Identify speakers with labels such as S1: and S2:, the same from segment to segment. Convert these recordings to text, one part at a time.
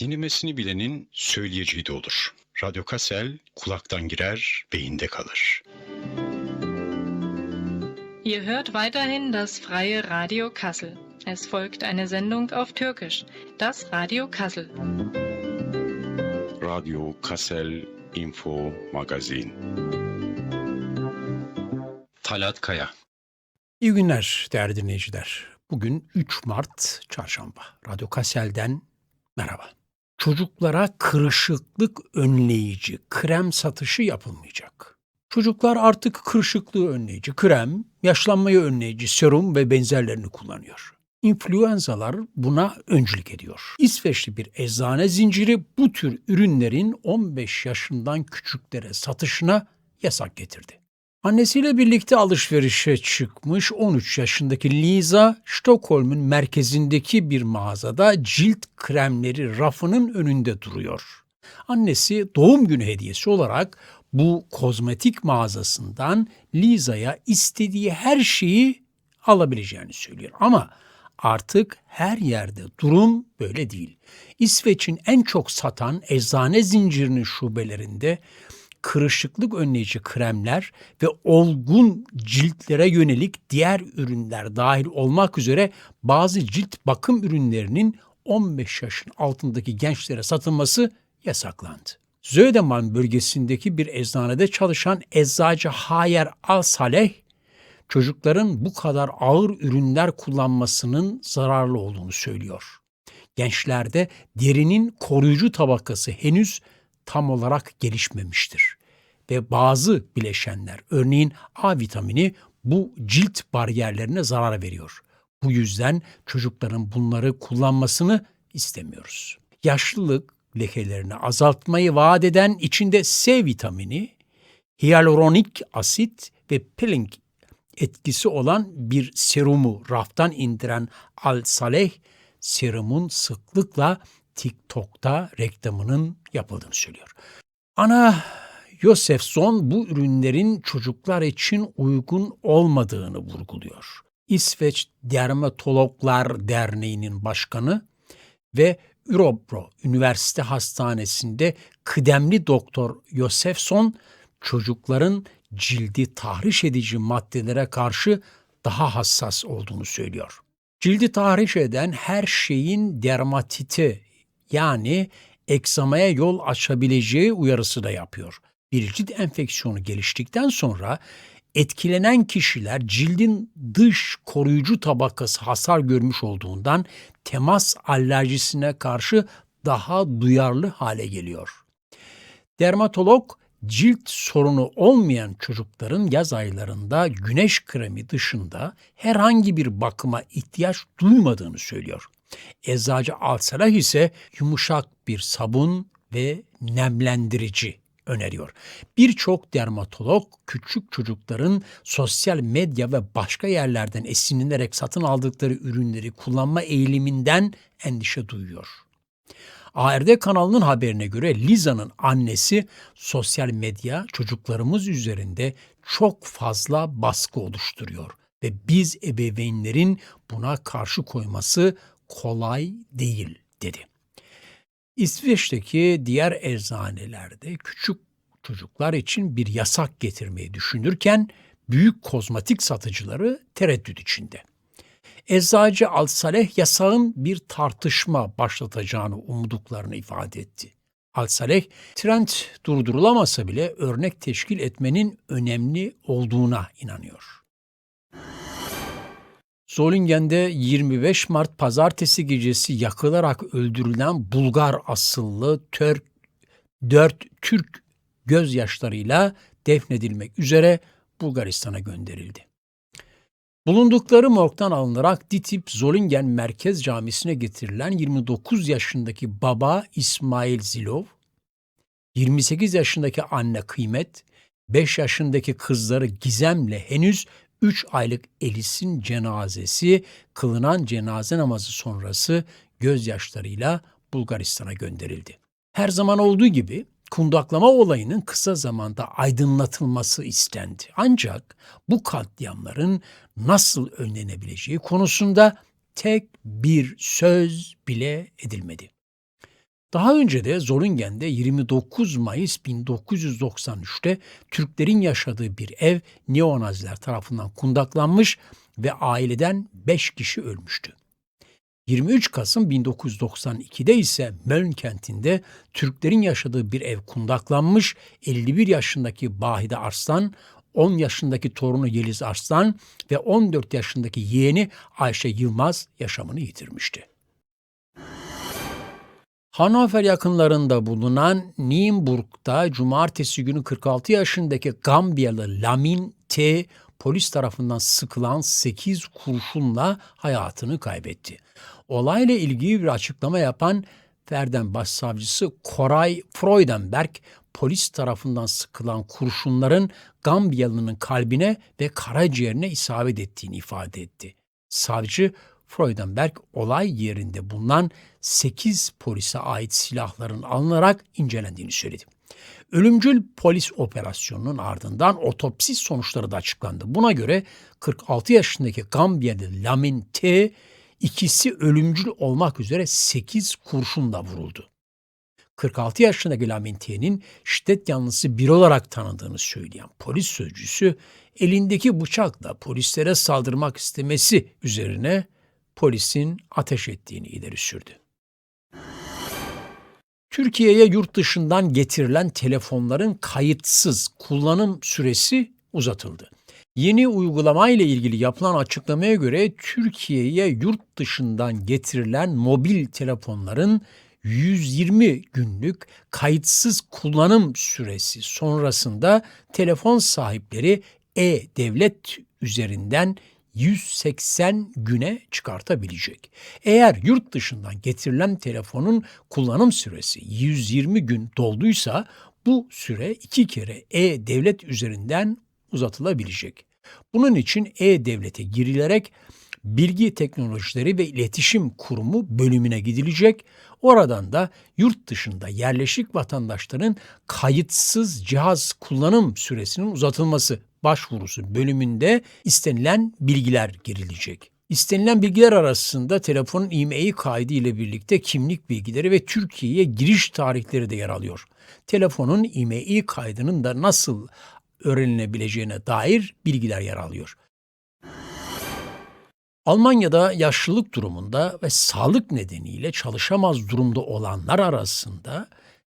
S1: Dinlemesini bilenin söyleyeceği de olur. Radyo Kassel kulaktan girer, beyinde kalır.
S2: Ihr hört weiterhin das freie Radio Kassel. Es folgt eine Sendung auf Türkisch, das Radio Kassel.
S1: Radyo Kassel Info Magazin. Talat Kaya.
S3: İyi günler değerli dinleyiciler. Bugün 3 Mart Çarşamba. Radyo Kassel'den merhaba. Çocuklara kırışıklık önleyici krem satışı yapılmayacak. Çocuklar artık kırışıklığı önleyici krem, yaşlanmayı önleyici serum ve benzerlerini kullanıyor. İnfluenzalar buna öncülük ediyor. İsveçli bir eczane zinciri bu tür ürünlerin 15 yaşından küçüklere satışına yasak getirdi. Annesiyle birlikte alışverişe çıkmış 13 yaşındaki Lisa, Stockholm'un merkezindeki bir mağazada cilt kremleri rafının önünde duruyor. Annesi doğum günü hediyesi olarak bu kozmetik mağazasından Lisa'ya istediği her şeyi alabileceğini söylüyor. Ama artık her yerde durum böyle değil. İsveç'in en çok satan eczane zincirinin şubelerinde kırışıklık önleyici kremler ve olgun ciltlere yönelik diğer ürünler dahil olmak üzere bazı cilt bakım ürünlerinin 15 yaşın altındaki gençlere satılması yasaklandı. Zödeman bölgesindeki bir eczanede çalışan eczacı Hayer Al-Saleh, çocukların bu kadar ağır ürünler kullanmasının zararlı olduğunu söylüyor. Gençlerde derinin koruyucu tabakası henüz tam olarak gelişmemiştir ve bazı bileşenler örneğin A vitamini bu cilt bariyerlerine zarar veriyor. Bu yüzden çocukların bunları kullanmasını istemiyoruz. Yaşlılık lekelerini azaltmayı vaat eden içinde C vitamini, hyaluronik asit ve peeling etkisi olan bir serumu raftan indiren Al Saleh serumun sıklıkla TikTok'ta reklamının yapıldığını söylüyor. Ana Yosefson bu ürünlerin çocuklar için uygun olmadığını vurguluyor. İsveç Dermatologlar Derneği'nin başkanı ve Ürobro Üniversite Hastanesi'nde kıdemli doktor Yosefson çocukların cildi tahriş edici maddelere karşı daha hassas olduğunu söylüyor. Cildi tahriş eden her şeyin dermatiti yani eksamaya yol açabileceği uyarısı da yapıyor. Bir cilt enfeksiyonu geliştikten sonra etkilenen kişiler cildin dış koruyucu tabakası hasar görmüş olduğundan temas alerjisine karşı daha duyarlı hale geliyor. Dermatolog cilt sorunu olmayan çocukların yaz aylarında güneş kremi dışında herhangi bir bakıma ihtiyaç duymadığını söylüyor. Eczacı Alsalah ise yumuşak bir sabun ve nemlendirici öneriyor. Birçok dermatolog küçük çocukların sosyal medya ve başka yerlerden esinlenerek satın aldıkları ürünleri kullanma eğiliminden endişe duyuyor. ARD kanalının haberine göre Liza'nın annesi sosyal medya çocuklarımız üzerinde çok fazla baskı oluşturuyor ve biz ebeveynlerin buna karşı koyması kolay değil dedi. İsveç'teki diğer eczanelerde küçük çocuklar için bir yasak getirmeyi düşünürken büyük kozmetik satıcıları tereddüt içinde. Eczacı Al-Saleh yasağın bir tartışma başlatacağını umduklarını ifade etti. Al-Saleh, trend durdurulamasa bile örnek teşkil etmenin önemli olduğuna inanıyor. Zolingen'de 25 Mart pazartesi gecesi yakılarak öldürülen Bulgar asıllı Türk, 4 Türk gözyaşlarıyla defnedilmek üzere Bulgaristan'a gönderildi. Bulundukları morgdan alınarak Ditip Zolingen Merkez Camisi'ne getirilen 29 yaşındaki baba İsmail Zilov, 28 yaşındaki anne Kıymet, 5 yaşındaki kızları Gizem'le henüz 3 aylık Elis'in cenazesi kılınan cenaze namazı sonrası gözyaşlarıyla Bulgaristan'a gönderildi. Her zaman olduğu gibi kundaklama olayının kısa zamanda aydınlatılması istendi. Ancak bu katliamların nasıl önlenebileceği konusunda tek bir söz bile edilmedi. Daha önce de Zoringen'de 29 Mayıs 1993'te Türklerin yaşadığı bir ev neonaziler tarafından kundaklanmış ve aileden 5 kişi ölmüştü. 23 Kasım 1992'de ise Möln kentinde Türklerin yaşadığı bir ev kundaklanmış, 51 yaşındaki Bahide Arslan, 10 yaşındaki torunu Yeliz Arslan ve 14 yaşındaki yeğeni Ayşe Yılmaz yaşamını yitirmişti. Hannover yakınlarında bulunan Nienburg'da cumartesi günü 46 yaşındaki Gambiyalı Lamin T polis tarafından sıkılan 8 kurşunla hayatını kaybetti. Olayla ilgili bir açıklama yapan Verden Başsavcısı Koray Freudenberg polis tarafından sıkılan kurşunların Gambiyalı'nın kalbine ve karaciğerine isabet ettiğini ifade etti. Savcı Freudenberg olay yerinde bulunan 8 polise ait silahların alınarak incelendiğini söyledi. Ölümcül polis operasyonunun ardından otopsi sonuçları da açıklandı. Buna göre 46 yaşındaki Gambiyalı Lamin T ikisi ölümcül olmak üzere 8 kurşunla vuruldu. 46 yaşındaki Lamin T'nin şiddet yanlısı biri olarak tanındığını söyleyen polis sözcüsü elindeki bıçakla polislere saldırmak istemesi üzerine polisin ateş ettiğini ileri sürdü. Türkiye'ye yurt dışından getirilen telefonların kayıtsız kullanım süresi uzatıldı. Yeni uygulama ile ilgili yapılan açıklamaya göre Türkiye'ye yurt dışından getirilen mobil telefonların 120 günlük kayıtsız kullanım süresi sonrasında telefon sahipleri e-devlet üzerinden 180 güne çıkartabilecek. Eğer yurt dışından getirilen telefonun kullanım süresi 120 gün dolduysa bu süre iki kere e-devlet üzerinden uzatılabilecek. Bunun için e-devlete girilerek Bilgi Teknolojileri ve İletişim Kurumu bölümüne gidilecek. Oradan da yurt dışında yerleşik vatandaşların kayıtsız cihaz kullanım süresinin uzatılması başvurusu bölümünde istenilen bilgiler girilecek. İstenilen bilgiler arasında telefonun IMEI kaydı ile birlikte kimlik bilgileri ve Türkiye'ye giriş tarihleri de yer alıyor. Telefonun IMEI kaydının da nasıl öğrenilebileceğine dair bilgiler yer alıyor. Almanya'da yaşlılık durumunda ve sağlık nedeniyle çalışamaz durumda olanlar arasında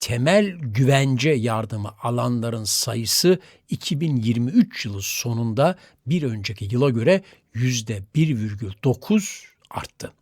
S3: temel güvence yardımı alanların sayısı 2023 yılı sonunda bir önceki yıla göre %1,9 arttı.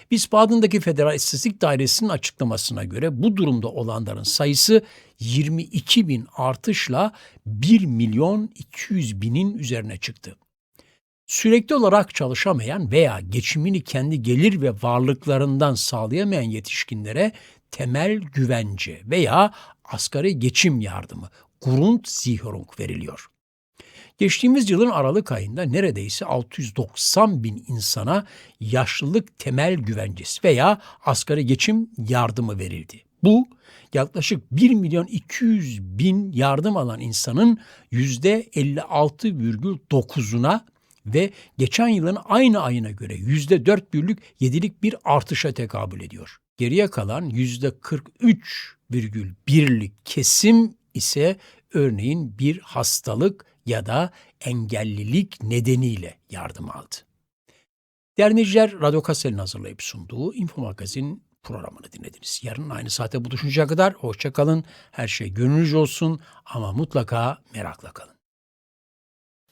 S3: Wiesbaden'daki Federal İstatistik Dairesi'nin açıklamasına göre bu durumda olanların sayısı 22 bin artışla 1 milyon 200 binin üzerine çıktı. Sürekli olarak çalışamayan veya geçimini kendi gelir ve varlıklarından sağlayamayan yetişkinlere temel güvence veya asgari geçim yardımı Grundsicherung veriliyor. Geçtiğimiz yılın Aralık ayında neredeyse 690 bin insana yaşlılık temel güvencesi veya asgari geçim yardımı verildi. Bu yaklaşık 1 milyon 200 bin yardım alan insanın %56,9'una ve geçen yılın aynı ayına göre %4,7'lik bir artışa tekabül ediyor. Geriye kalan %43,1'lik kesim ise örneğin bir hastalık ya da engellilik nedeniyle yardım aldı. Değerli Radyo Kassel'in hazırlayıp sunduğu Info Magazin programını dinlediniz. Yarın aynı saate buluşuncaya kadar hoşça kalın. Her şey gönlünüzce olsun ama mutlaka merakla kalın.